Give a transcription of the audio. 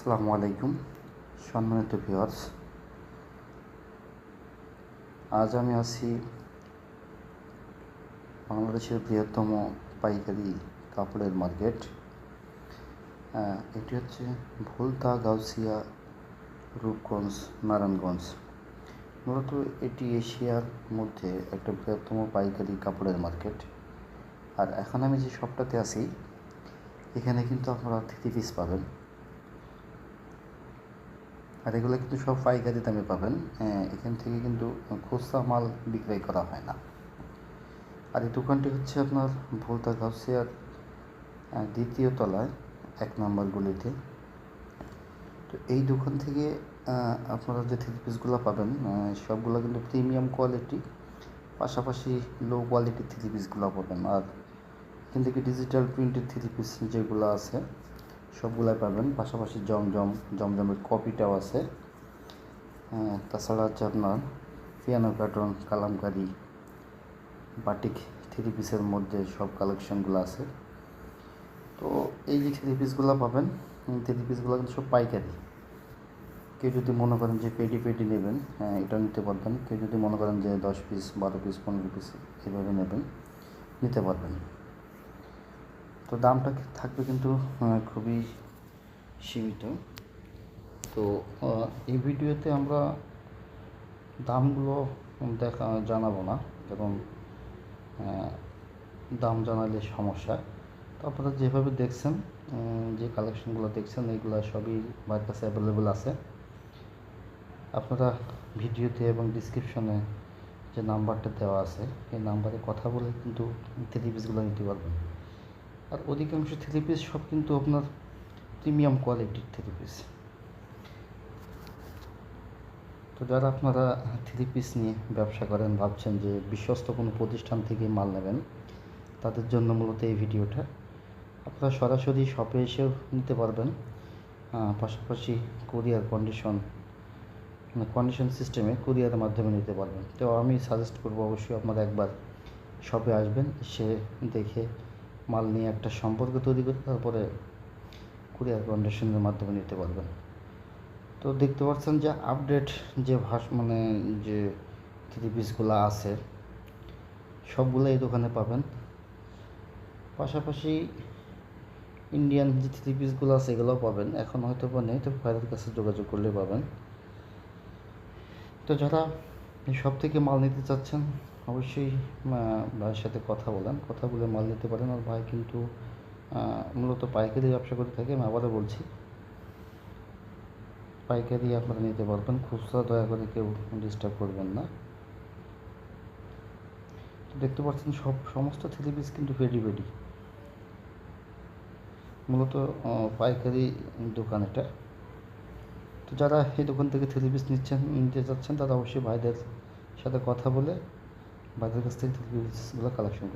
আসসালামু আলাইকুম, সম্মানিত ভিউয়ার্স। আজ আমি আছি বাংলাদেশের বৃহত্তম পাইকারি কাপড়ের মার্কেট। এটি হচ্ছে ভুলতা গাউসিয়া রূপগঞ্জ, নারায়ণগঞ্জ। মূলত এটি এশিয়ার মধ্যে একটা বৃহত্তম পাইকারি কাপড়ের মার্কেট। আর এখন আমি যে শপটাতে আছি, এখানে কিন্তু আপনারা থ্রি পিস পাবেন। আর এগুলো কিন্তু সব পাইকারি দামে পাবেন। এখান থেকে কিন্তু খুচরা মাল বিক্রয় করা হয় না। আর এই দোকানটি হচ্ছে আপনার ভোলতা গাউসিয়ার দ্বিতীয় তলায়, এক নম্বর গলিতে। তো এই দোকান থেকে আপনারা যে থ্রি পিসগুলো পাবেন সবগুলো কিন্তু প্রিমিয়াম কোয়ালিটি পাশাপাশি লো কোয়ালিটির থ্রি পিসগুলো পাবেন। আর এখান থেকে ডিজিটাল প্রিন্টের থ্রি পিস যেগুলো আছে সবগুলাই পাবেন। পাশাপাশি জমজম জমজমের কপিটাও আছে। হ্যাঁ, তাছাড়া হচ্ছে আপনার piano carton kalamkari batik three পিসের মধ্যে সব কালেকশনগুলো আছে। তো এই যে থ্রি পিসগুলো পাবেন থ্রি পিসগুলো কিন্তু সব পাইকারি। কেউ যদি মনে করেন যে পেডি পেডি নেবেন হ্যাঁ এটা নিতে পারবেন। কেউ যদি মনে করেন যে দশ পিস বারো পিস পনেরো পিস এভাবে নেবেন নিতে পারবেন। তো দামটা থাকবে কিন্তু খুবই সীমিত। তো এই ভিডিওতে আমরা দামগুলো দেখা জানাব না আহ, দাম জানালে সমস্যা। তো আপনারা যেভাবে দেখছেন যে কালেকশনগুলো দেখছেন এইগুলো সবই আমার কাছে অ্যাভেলেবেল আছে। আপনারা ভিডিওতে এবং ডিসক্রিপশনে যে নাম্বারটা দেওয়া আছে এই নাম্বারে কথা বলে কিন্তু থ্রি পিসগুলো নিতে পারবেন। আর অধিকাংশ থ্রি পিস সব কিন্তু আপনার প্রিমিয়াম কোয়ালিটির থ্রি পিস তো যারা আপনারা থ্রি পিস নিয়ে ব্যবসা করেন, ভাবছেন যে বিশ্বস্ত কোনো প্রতিষ্ঠান থেকে মাল নেবেন, তাদের জন্য মূলত এই ভিডিওটা। আপনারা সরাসরি শপে এসেও নিতে পারবেন। পাশাপাশি কুরিয়ার কন্ডিশন মানে কন্ডিশন সিস্টেমে কুরিয়ারের মাধ্যমে নিতে পারবেন। তো আমি সাজেস্ট করব অবশ্যই আপনারা একবার শপে আসবেন, এসে দেখে মাল নিয়ে একটা সম্পর্ক তৈরি করে তারপরে কুরিয়ার কন্ডিশনের মাধ্যমে নিতে পারবেন। তো দেখতে পাচ্ছেন যে আপডেট যে ভাষ মানে যে থ্রি পিসগুলো আছে সবগুলো এই দোকানে পাবেন। পাশাপাশি ইন্ডিয়ান যে থ্রি পিসগুলো আছে এগুলোও পাবেন। এখন হয়তো বা নেই তো ভাইদের কাছে যোগাযোগ করলে পাবেন। তো যারা সব থেকে মাল নিতে চাচ্ছেন অবশ্যই ভাইয়ের সাথে কথা বলেন কথা বলে মাল নিতে পারেন। আর ভাই কিন্তু মূলত পাইকারি ব্যবসা করে থাকে, আমি আবারও বলছি। পাইকারি আপনারা নিতে পারবেন। খুচরা দয়া করে কেউ ডিস্টার্ব করবেন না। দেখতে পাচ্ছেন সব সমস্ত থ্রি পিস কিন্তু পেডি পেডি মূলত পাইকারি দোকান এটা। তো যারা এই দোকান থেকে থ্রি পিস নিচ্ছেন, নিতে চাচ্ছেন তারা অবশ্যই ভাইদের সাথে কথা বলে ভাইদের কাছ থেকে থ্রি পিসগুলো কালেকশন